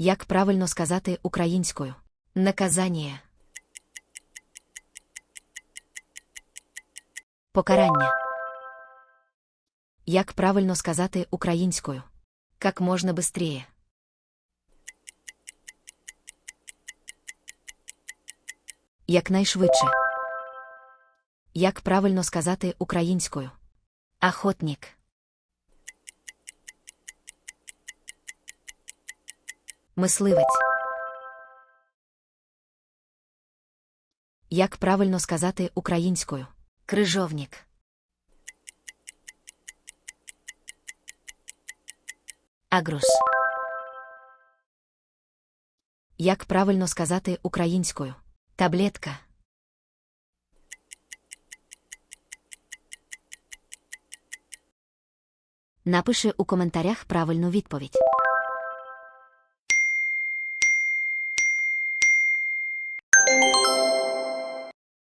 Як правильно сказати українською? Наказання. Покарання. Як правильно сказати українською? Как можна быстрее. Якнайшвидше. Як правильно сказати українською? Охотник. Мисливець. Як правильно сказати українською? Крижовник. Агрус. Як правильно сказати українською? Таблетка. Напиши у коментарях правильну відповідь.